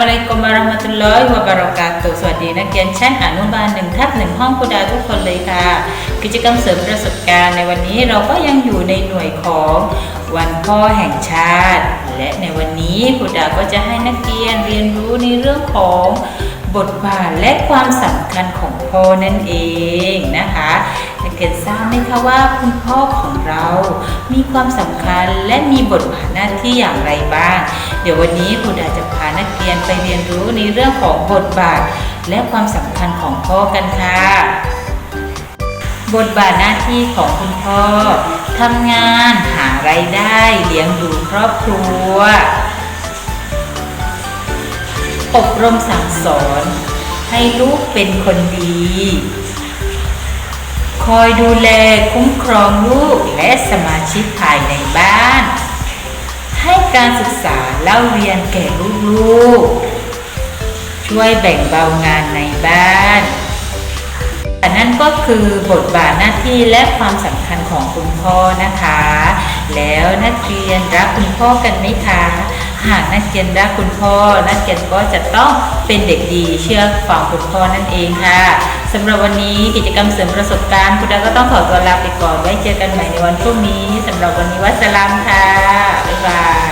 อะลัยกุมวะเราะห์มะตุลลอฮิวะบะเราะกาตุฮ์สวัสดีนักเรียนชั้นอนุบาลหนึ่งทับหนึ่งห้องคุดาทุกคนเลยค่ะ กิจกรรมเสริมประสบการณ์ในวันนี้เราก็ยังอยู่ในหน่วยของวันพ่อแห่งชาติ และในวันนี้คุดาก็จะให้นักเรียนเรียนรู้ในเรื่องของบทบาทและความสำคัญของพ่อนั่นเองนะคะนักเรียนทราบไหมคะว่าคุณพ่อของเรา มีความสำคัญและมีบทบาทหน้าที่อย่างไรบ้าง เดี๋ยววันนี้ครูดาจะพานักเรียนไปเรียนรู้ในเรื่องของบทบาท และความสำคัญของพ่อกันค่ะ บทบาทหน้าที่ของคุณพ่อทำงานหาไรายได้เลี้ยงดูครอบครัว อบรมสั่งสอน ให้ลูกเป็นคนดี คอยดูแลคุ้มครองลูกและสมาชิกภายในบ้าน ให้การศึกษา เล่าเรียนแก่ลูกๆ ช่วยแบ่งเบางานในบ้านอันนั่นก็คือบทบาทหน้าที่และความสำคัญของคุณพ่อนะคะ แล้วนักเรียนรักคุณพ่อกันไหมคะ หากนักเรียนรักคุณพ่อ นักเรียนก็จะต้องเป็นเด็กดีเชื่อฟังคุณพ่อนั่นเองค่ะสำหรับวันนี้กิจกรรมเสริมประสบการณ์คุณดาก็ต้องขอตัวลาไปก่อนไว้เจอกันใหม่ในวันพรุ่งนี้สำหรับวันนี้วัสลามค่ะบ๊ายบาย